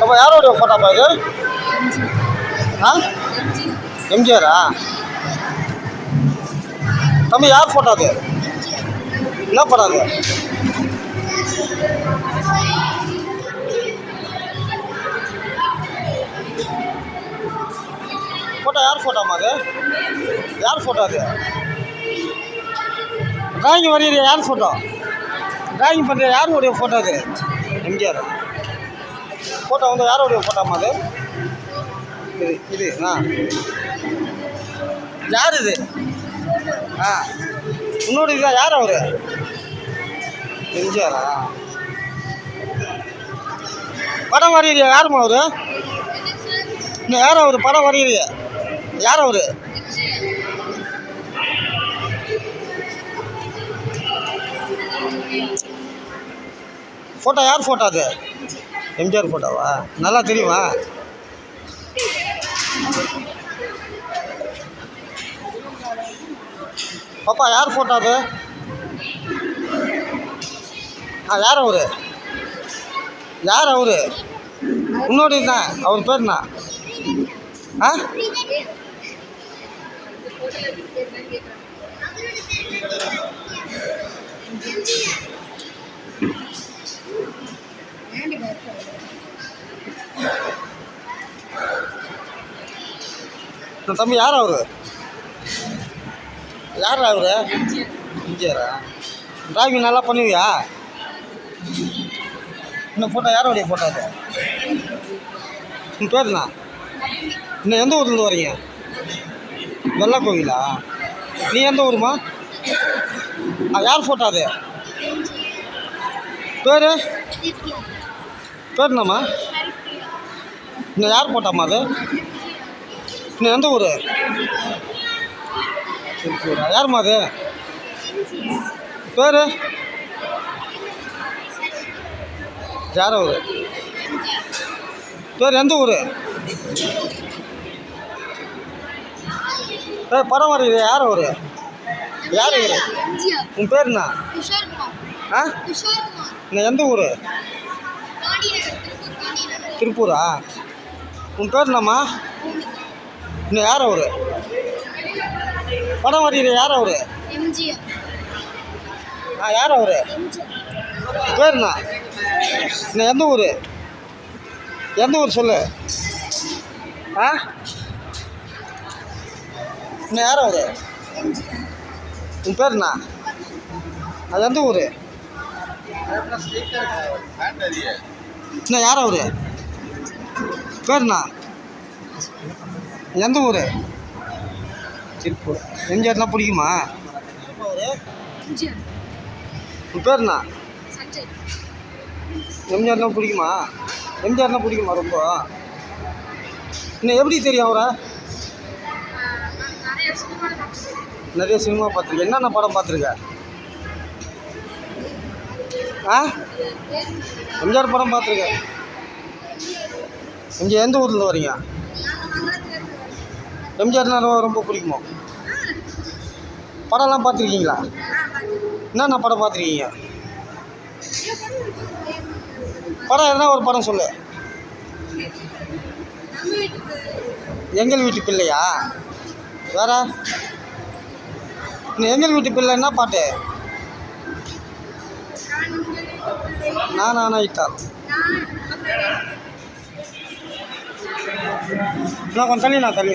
அப்போ யாரோடைய ஃபோட்டோப்பா இது? ஆ? எம்ஜிஆரா? தம்பி யார் ஃபோட்டோ அது? என்ன படம் அது? ஃபோட்டோ யார் ஃபோட்டோம்மா அது? யார் ஃபோட்டோ அது? டிராயிங் வரையிற யார் ஃபோட்டோ டிராயிங் பண்ணுற யாருடைய ஃபோட்டோ அது? எம்ஜிஆர். ஃபோட்டோ வந்து யாரோடைய ஃபோட்டோம்மா அது? இது இது ஆ. யார் இது? ஆ. உன்னோட இதுதான் யார் அவர்? எம்ஜிஆரா? படம் வரையிறியா யாரும்மா அவர்? இன்னும் யார் அவர்? படம் வரையிறியா யார் அவரு? ஃபோட்டோ யார் ஃபோட்டோ அது? எம்ஜிஆர் ஃபோட்டோவா நல்லா தெரியுமா? பாப்பா யார் ஃபோட்டோ அது? ஆ யார் அவரு? யார் அவரு? முன்னோடி தான் அவர் பேர் என்ன ஆ? you. தம்பி யார் அவரு? யார் அவரு? எம்ஜிஆரா? டிராவிங் நல்லா பண்ணுவியா? இந்த ஃபோட்டோ யாரோடைய ஃபோட்டோ அது உன் பேருண்ணா இன்னும் எந்த ஊர்லேருந்து வரீங்க? வெள்ளை கோவிலா? நீ எந்த ஊருமா? ஆ யார் ஃபோட்டோ அது பேர்? பேர் என்னம்மா? இன்னும் யார் போட்டாம்மா அது? இன்னும் எந்த ஊர்? திருப்பூரா யாரும்மா அது? பேர்? யார் ஊர் பேர் எந்த ஊர்? ஏ படம் வரையிற யார் அவர்? யார் இவர்? உன் பேர் என்ன? ஆ? இன்னும் எந்த ஊர்? திருப்பூரா? உன் பேர் என்னம்மா? இன்னும் யார் அவர்? படம் வரையிற யார் அவர்? ஆ யார் அவர்? எம்ஜிஆர். பேர் என்ன இன்னும் எந்த ஊர்? எந்த ஊர் சொல்லு? ஆ? இன்னும் யார் அவர்? உன் பேர் என்ன அது எந்த ஊர்? இன்னும் யார் அவர்? பேர் என்ன எந்த ஊர்? திருப்பூர். எம்ஜிஆர்னா பிடிக்குமா? உன் பேர் என்ன சஞ்சய். எம்ஜிஆர்னா பிடிக்குமா? எம்ஜிஆர்னா பிடிக்குமா ரொம்ப? இன்னும் எப்படி தெரியும் அவரை? நிறைய சினிமா நிறைய சினிமா பார்த்துருக்கேன் என்னென்ன படம் பார்த்துருக்க? ஆ? எம்ஜிஆர். படம் பார்த்துருக்கேன் இங்கே எந்த ஊர்லேருந்து வரீங்க? எம்ஜிஆர்னா ரொம்ப ரொம்ப பிடிக்குமா? படம்லாம் பார்த்துருக்கீங்களா? என்னென்ன படம் பார்த்துருக்கீங்க? படம் எதனா ஒரு படம் சொல்லு. எங்கள் வீட்டு பிள்ளையா? வேற? இன்னும் எங்கள் வீட்டு பிள்ளை என்ன பாட்டு? நான் நானா இட்டால் நான் கொஞ்சம் தள்ளி நான் தள்ளி